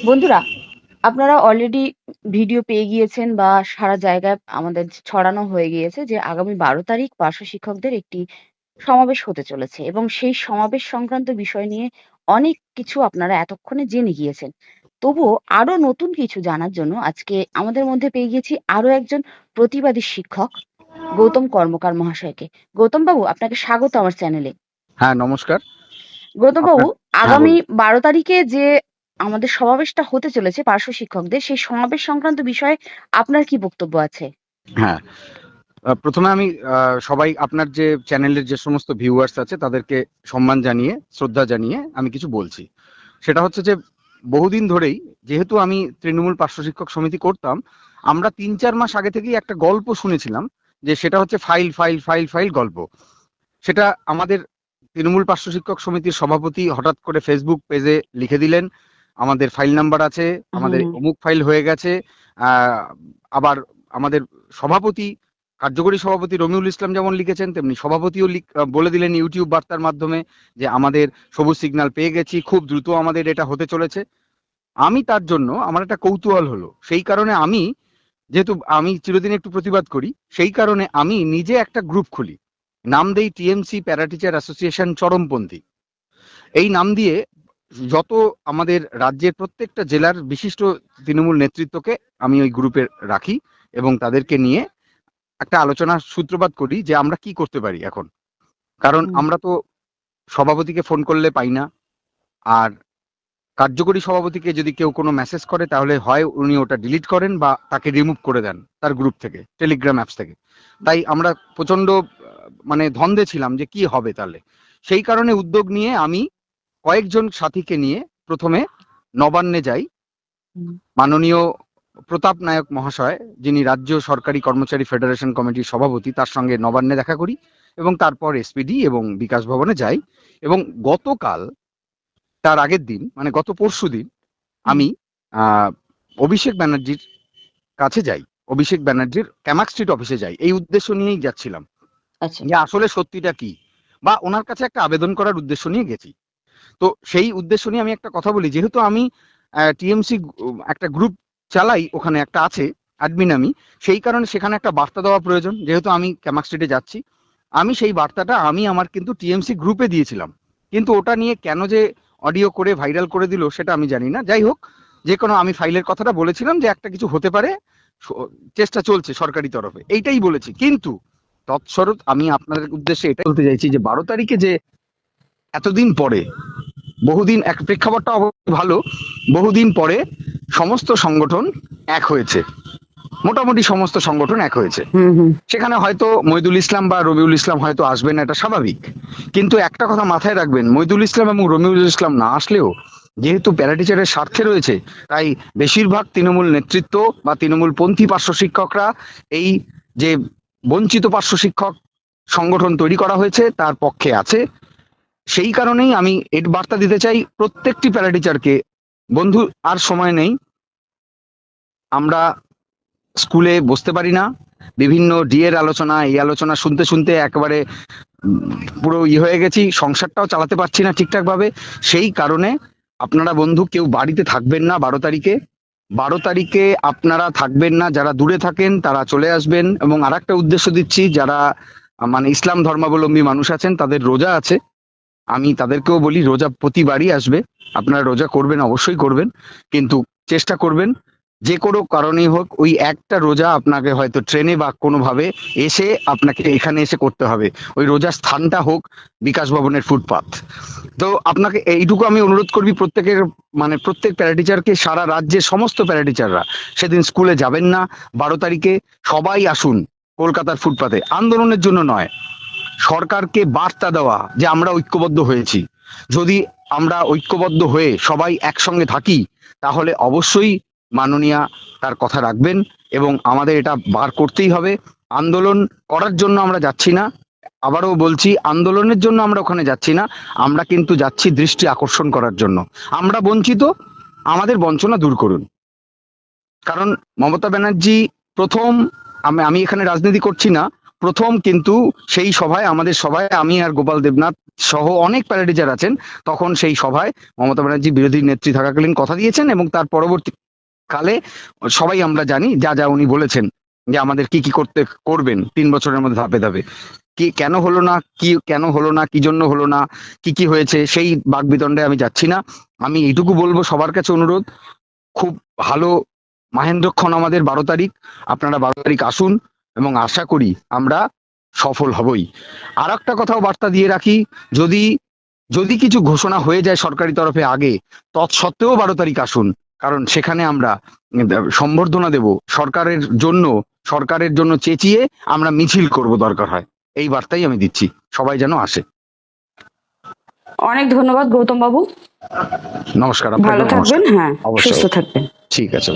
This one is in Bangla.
বন্ধুরা আপনারা অলরেডি ভিডিও পেয়ে গিয়েছেন বা সারা জায়গায় আমাদের ছড়ানো হয়ে গিয়েছে যে আগামী বারো তারিখ পার্শ্ব শিক্ষকদের একটি সমাবেশ হতে চলেছে এবং সেই সমাবেশ সংক্রান্ত বিষয় নিয়ে অনেক কিছু আপনারা এতক্ষণে জেনে গিয়েছেন। তবুও আরও নতুন কিছু জানার জন্য আজকে আমাদের মধ্যে পেয়ে গিয়েছি আরও একজন প্রতিবাদী শিক্ষক গৌতম কর্মকার মহাশয়কে। গৌতম বাবু আপনাকে স্বাগত আমার চ্যানেলে হ্যাঁ নমস্কার। গৌতম বাবু আগামী বারো তারিখে যে আমাদের সমাবেশটা হতে চলেছে পার্শ্ব শিক্ষকদের। সেই সমাবেশ সংক্রান্ত বিষয়ে আপনার কি বক্তব্য আছে? হ্যাঁ। প্রথমে আমি সবাই আপনার যে চ্যানেলের যে সমস্ত ভিউয়ার্স আছে তাদেরকে সম্মান জানিয়ে, শ্রদ্ধা জানিয়ে আমি কিছু বলছি। সেটা হচ্ছে যে, বহুদিন ধরেই যেহেতু আমি তৃণমূল পার্শ্ব শিক্ষক সমিতি করতাম, আমরা তিন চার মাস আগে থেকেই একটা গল্প শুনেছিলাম যে সেটা হচ্ছে ফাইল ফাইল ফাইল ফাইল গল্প। সেটা আমাদের তৃণমূল পার্শ্ব শিক্ষক সমিতির সভাপতি হঠাৎ করে ফেসবুক পেজে লিখে দিলেন আমাদের ফাইল নাম্বার আছে আমাদের অমুক ফাইল হয়ে গেছে আবার আমাদের সভাপতি কার্যকরী সভাপতি রমিউল ইসলাম যেমন লিখেছেন তেমনি সভাপতিও বলে দিলেন ইউটিউব বার্তার মাধ্যমে যে আমাদের সবুজ সিগন্যাল পেয়ে গেছি খুব দ্রুত আমাদের এটা হতে চলেছে। আমি তার জন্য আমার একটা কৌতূহল হলো সেই কারণে আমি যেহেতু আমি চিরদিন একটু প্রতিবাদ করি সেই কারণে আমি নিজে একটা গ্রুপ খুলি। নাম দেই টিএমসি প্যারা টিচার অ্যাসোসিয়েশন চরমপন্থী। এই নাম দিয়ে যত আমাদের রাজ্যের প্রত্যেকটা জেলার বিশিষ্ট তৃণমূল নেতৃত্বকে আমি ওই গ্রুপে রাখি এবং তাদেরকে নিয়ে একটা আলোচনার সূত্রপাত করি যে আমরা কি করতে পারি এখন। কারণ আমরা তো সভাপতিকে ফোন করলে পাই না। আর কার্যকরী সভাপতিকে যদি কেউ কোনো মেসেজ করে তাহলে হয় উনি ওটা ডিলিট করেন বা তাকে রিমুভ করে দেন তার গ্রুপ থেকে টেলিগ্রাম অ্যাপস থেকে। তাই আমরা প্রচণ্ড মানে ধন্দে ছিলাম যে কি হবে তাহলে। সেই কারণে উদ্যোগ নিয়ে আমি কয়েকজন সাথীকে নিয়ে প্রথমে নবান্নে যাই। মাননীয় প্রতাপ নায়ক মহাশয় যিনি রাজ্য সরকারি কর্মচারী ফেডারেশন কমিটির সভাপতি তার সঙ্গে নবান্নে দেখা করি এবং তারপর এসপিডি এবং বিকাশ ভবনে যাই এবং গতকাল তার আগের দিন মানে গত পরশু দিন আমি আহ, অভিষেক ব্যানার্জির কাছে যাই। অভিষেক ব্যানার্জির ক্যামাক স্ট্রিট অফিসে যাই। এই উদ্দেশ্য নিয়েই যাচ্ছিলাম। আচ্ছা। যে আসলে সত্যিটা কি? বা ওনার কাছে একটা আবেদন করার উদ্দেশ্য নিয়ে গেছি। তো সেই উদ্দেশ্য নিয়ে আমি একটা কথা বলি। যেহেতু আমি টিএমসি একটা গ্রুপ চালাই, ওখানে একটা আছে অ্যাডমিন আমি, সেই কারণে সেখানে একটা বার্তা দেওয়া প্রয়োজন। যেহেতু আমি ক্যামাক স্ট্রিটে যাচ্ছি, আমি সেই বার্তাটা, আমি আমার কিন্তু টিএমসি গ্রুপে দিয়েছিলাম। কিন্তু ওটা নিয়ে কেন যে অডিও করে ভাইরাল করে দিল, সেটা আমি জানি না। যাই হোক, যে কোনো আমি ফাইলের কথাটা বলেছিলাম যে একটা কিছু হতে পারে চেষ্টা চলছে সরকারি তরফে, এইটাই বলেছি। কিন্তু তৎসরৎ আমি আপনাদের উদ্দেশ্যে এটা বলতে চাইছি যে বারো তারিখে যে এতদিন পরে বহুদিন এক প্রেক্ষাপটটা অবশ্যই ভালো বহুদিন পরে সমস্ত সংগঠন এক হয়েছে। মোটামুটি সমস্ত সংগঠন এক হয়েছে। সেখানে হয়তো মইদুল ইসলাম বা রবিউল ইসলাম হয়তো আসবেন এটা স্বাভাবিক। কিন্তু একটা কথা মাথায় রাখবেন মইদুল ইসলাম এবং রবিউল ইসলাম না আসলেও যেহেতু প্যারাটিচারের স্বার্থে রয়েছে তাই বেশিরভাগ তৃণমূল নেতৃত্ব বা তৃণমূল পন্থী পার্শ্ব শিক্ষকরা এই যে বঞ্চিত পার্শ্ব শিক্ষক সংগঠন তৈরি করা হয়েছে তার পক্ষে আছে। সেই কারণেই আমি এর বার্তা দিতে চাই প্রত্যেকটি প্যারাটিচারকে বন্ধু, আর সময় নেই। আমরা স্কুলে বসতে পারি না। বিভিন্ন ডিএর আলোচনা, এই আলোচনা শুনতে শুনতে একেবারে পুরো ই হয়ে গেছি। সংসারটাও চালাতে পারছি না ঠিকঠাক ভাবে সেই কারণে আপনারা বন্ধু কেউ বাড়িতে থাকবেন না বারো তারিখে। বারো তারিখে আপনারা থাকবেন না, যারা দূরে থাকেন তারা চলে আসবেন। এবং আর উদ্দেশ্য দিচ্ছি, যারা মানে ইসলাম ধর্মাবলম্বী মানুষ আছেন, তাদের রোজা আছে। আমি তাদেরকেও বলি, রোজা প্রতিবারই আসবে। আপনারা রোজা করবেন, অবশ্যই করবেন। কিন্তু চেষ্টা করবেন, যে কোনো কারণেই হোক, ওই একটা রোজা আপনাকে হয়তো ট্রেনে বা কোনোভাবে এসে আপনাকে এখানে এসে করতে হবে। ওই রোজার স্থানটা হোক বিকাশ ভবনের ফুটপাথ। তো আপনাকে এইটুকু আমি অনুরোধ করবি, প্রত্যেকের মানে প্রত্যেক প্যারাটিচারকে, সারা রাজ্যের সমস্ত প্যারাটিচাররা। সেদিন স্কুলে যাবেন না। বারো তারিখে সবাই আসুন কলকাতার ফুটপাতে। আন্দোলনের জন্য নয়। সরকারকে বার্তা দেওয়া যে আমরা ঐক্যবদ্ধ হয়েছি। যদি আমরা ঐক্যবদ্ধ হয়ে সবাই একসঙ্গে থাকি, তাহলে অবশ্যই মাননীয়া তার কথা রাখবেন এবং আমাদের এটা বার করতেই হবে। আন্দোলন করার জন্য আমরা যাচ্ছি না। আবারও বলছি, আন্দোলনের জন্য আমরা ওখানে যাচ্ছি না। আমরা কিন্তু যাচ্ছি দৃষ্টি আকর্ষণ করার জন্য। আমরা বঞ্চিত, আমাদের বঞ্চনা দূর করুন। কারণ মমতা ব্যানার্জি প্রথম, আমি আমি এখানে রাজনীতি করছি না। প্রথম কিন্তু সেই সভায়, আমাদের সভায় আমি আর গোপাল দেবনাথ সহ অনেক প্যারাটিচার আছেন, তখন সেই সভায় মমতা ব্যানার্জি বিরোধী নেত্রী থাকাকালীন কথা দিয়েছেন এবং তার পরবর্তী কালে সবাই আমরা জানি যা যা উনি বলেছেন যে আমাদের কি কি করতে, করবেন, তিন বছরের মধ্যে ধাপে ধাপে। কি, কেন হলো না, কি, কেন হলো না, কি জন্য হলো না, কি কি হয়েছে, সেই বাকবিতণ্ডে আমি যাচ্ছি না। আমি এইটুকু বলব সবার কাছে অনুরোধ, খুব ভালো, মাহেন্দ্রক্ষণ আমাদের বারো তারিখ, আপনারা বারো তারিখ আসুন এবং আশা করি আমরা সফল হবই। আর একটা কথাও বার্তা দিয়ে রাখি যদি যদি কিছু ঘোষণা হয়ে যায় সরকারি তরফে আগে তৎসত্ত্বেও বারো তারিখ আসুন কারণ সেখানে আমরা সম্বর্ধনা দেব। সরকারের জন্য সরকারের জন্য চেঁচিয়ে আমরা মিছিল করব দরকার হয়। এই বার্তাই আমি দিচ্ছি। সবাই যেন আসে। অনেক ধন্যবাদ গৌতম বাবু নমস্কার ভালো থাকবেন হ্যাঁ অবশ্যই। সুস্থ থাকবেন। ঠিক আছে